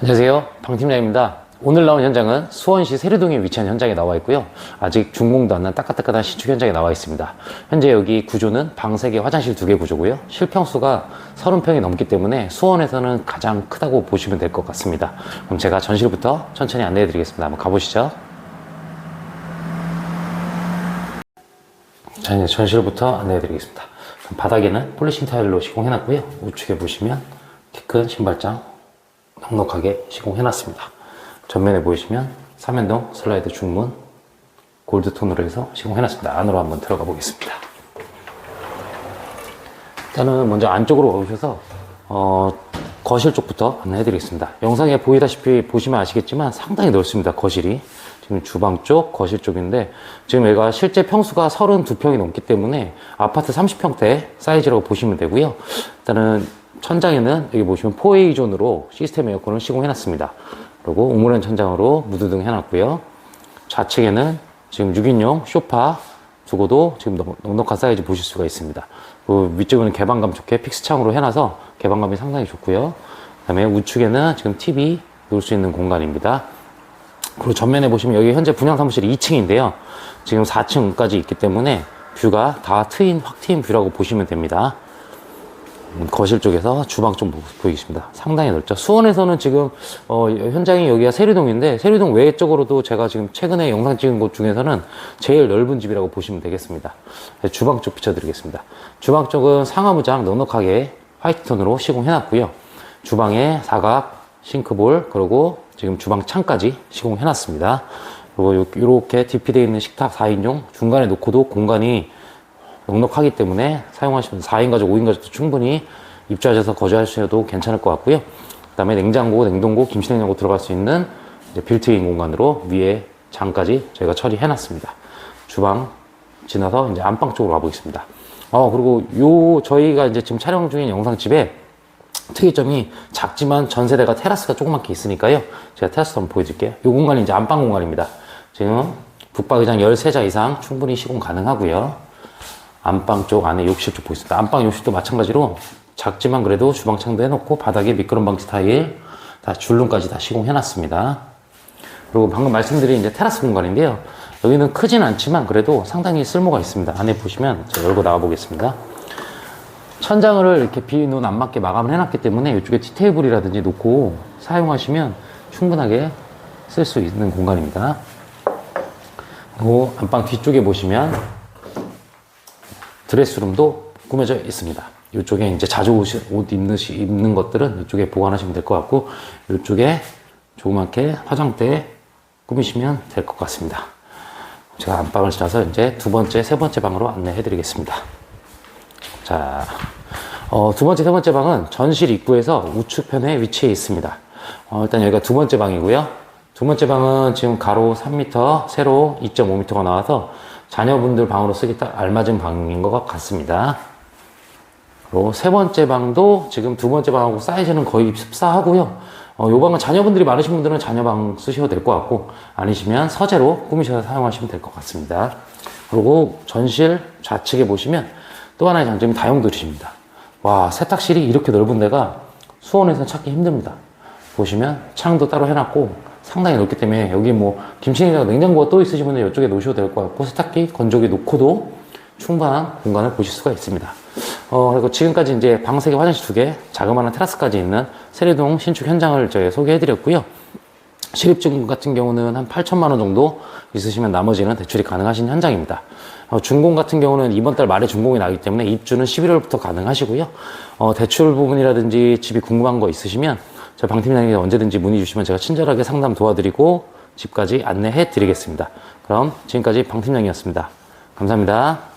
안녕하세요. 방 팀장입니다. 오늘 나온 현장은 수원시 세류동에 위치한 현장에 나와 있고요. 아직 준공도 안 난 따끈따끈한 신축 현장에 나와 있습니다. 현재 여기 구조는 방 3개, 화장실 2개 구조고요. 실평수가 30평이 넘기 때문에 수원에서는 가장 크다고 보시면 될 것 같습니다. 그럼 제가 전실부터 천천히 안내해 드리겠습니다. 한번 가보시죠. 자, 이제 전실부터 안내해 드리겠습니다. 바닥에는 폴리싱 타일로 시공해 놨고요. 우측에 보시면 키 큰 신발장 넉넉하게 시공해놨습니다. 전면에 보이시면 삼연동 슬라이드 중문 골드 톤으로 해서 시공해놨습니다. 안으로 한번 들어가 보겠습니다. 일단은 먼저 안쪽으로 오셔서 어, 거실 쪽부터 안내해드리겠습니다. 영상에 보이다시피 보시면 아시겠지만 상당히 넓습니다. 거실이 지금 주방 쪽, 거실 쪽인데 지금 얘가 실제 평수가 32평이 넘기 때문에 아파트 30평대 사이즈라고 보시면 되고요. 일단은 천장에는 여기 보시면 4A 존으로 시스템 에어컨을 시공해놨습니다. 그리고 우물안 천장으로 무드등 해놨고요. 좌측에는 지금 6인용 쇼파 두고도 지금 넉- 넉넉한 사이즈 보실 수가 있습니다. 그 위쪽에는 개방감 좋게 픽스창으로 해놔서 개방감이 상당히 좋고요. 그 다음에 우측에는 지금 TV 놓을 수 있는 공간입니다. 그리고 전면에 보시면 여기 현재 분양 사무실이 2층인데요. 지금 4층까지 있기 때문에 뷰가 다 트인, 확 트인 뷰라고 보시면 됩니다. 음, 거실 쪽에서 주방 좀 보- 보이겠습니다. 상당히 넓죠. 수원에서는 지금 어, 현장이 여기가 세류동인데 세류동 외 쪽으로도 제가 지금 최근에 영상 찍은 곳 중에서는 제일 넓은 집이라고 보시면 되겠습니다. 네, 주방 쪽 비춰드리겠습니다. 주방 쪽은 상하무장 넉넉하게 화이트 톤으로 시공해놨고요. 주방에 사각 싱크볼 그리고 지금 주방 창까지 시공해놨습니다. 그리고 요- 요렇게 디피되어 있는 식탁 4인용 중간에 놓고도 공간이 넉넉하기 때문에 사용하시면 4인 가족, 5인 가족도 충분히 입주하셔서 거주하셔도 괜찮을 것 같고요. 그 다음에 냉장고, 냉동고, 김치냉장고 들어갈 수 있는 빌트인 공간으로 위에 장까지 저희가 처리해 놨습니다. 주방 지나서 이제 안방 쪽으로 가보겠습니다. 어, 그리고 요, 저희가 이제 지금 촬영 중인 영상집에 특이점이 작지만 전세대가 테라스가 조그맣게 있으니까요. 제가 테라스 한번 보여드릴게요. 이 공간이 이제 안방 공간입니다. 지금 북박의장 13자 이상 충분히 시공 가능하고요. 안방 쪽 안에 욕실 쪽 보겠습니다. 안방 욕실도 마찬가지로 작지만 그래도 주방창도 해놓고 바닥에 미끄럼 방지 타일 다 줄눈까지 다 시공해놨습니다. 그리고 방금 말씀드린 이제 테라스 공간인데요. 여기는 크진 않지만 그래도 상당히 쓸모가 있습니다. 안에 보시면 제가 열고 나가 보겠습니다. 천장을 이렇게 비눈 안 맞게 마감을 해놨기 때문에 이쪽에 티테이블이라든지 놓고 사용하시면 충분하게 쓸 수 있는 공간입니다. 그리고 안방 뒤쪽에 보시면 드레스룸도 꾸며져 있습니다. 이쪽에 이제 자주 오시- 옷 입는, 시- 입는 것들은 이쪽에 보관하시면 될 것 같고, 이쪽에 조그맣게 화장대 꾸미시면 될 것 같습니다. 제가 안방을 지나서 이제 두 번째, 세 번째 방으로 안내해 드리겠습니다. 자, 어, 두 번째, 세 번째 방은 전실 입구에서 우측편에 위치해 있습니다. 어, 일단 여기가 두 번째 방이고요. 두 번째 방은 지금 가로 3m, 세로 2.5m가 나와서 자녀분들 방으로 쓰기 딱 알맞은 방인 것 같습니다. 그리고 세 번째 방도 지금 두 번째 방하고 사이즈는 거의 흡사하고요. 어, 요 방은 자녀분들이 많으신 분들은 자녀방 쓰셔도 될 것 같고, 아니시면 서재로 꾸미셔서 사용하시면 될 것 같습니다. 그리고 전실 좌측에 보시면 또 하나의 장점이 다용도실입니다. 와, 세탁실이 이렇게 넓은 데가 수원에서 찾기 힘듭니다. 보시면 창도 따로 해놨고 상당히 넓기 때문에 여기 뭐 김치냉장 냉장고가 또 있으신 분들 이쪽에 놓으셔도 될 것 같고 세탁기 건조기 놓고도 충분한 공간을 보실 수가 있습니다. 어, 그리고 지금까지 이제 방 3개, 화장실 2개, 자그마한 테라스까지 있는 세례동 신축 현장을 저희 소개해드렸고요. 실입증 같은 경우는 한 8천만 원 정도 있으시면 나머지는 대출이 가능하신 현장입니다. 어, 준공 같은 경우는 이번 달 말에 준공이 나기 때문에 입주는 11월부터 가능하시고요. 어, 대출 부분이라든지 집이 궁금한 거 있으시면 저희 방팀장님께 언제든지 문의 주시면 제가 친절하게 상담 도와드리고 집까지 안내해 드리겠습니다. 그럼 지금까지 방팀장이었습니다. 감사합니다.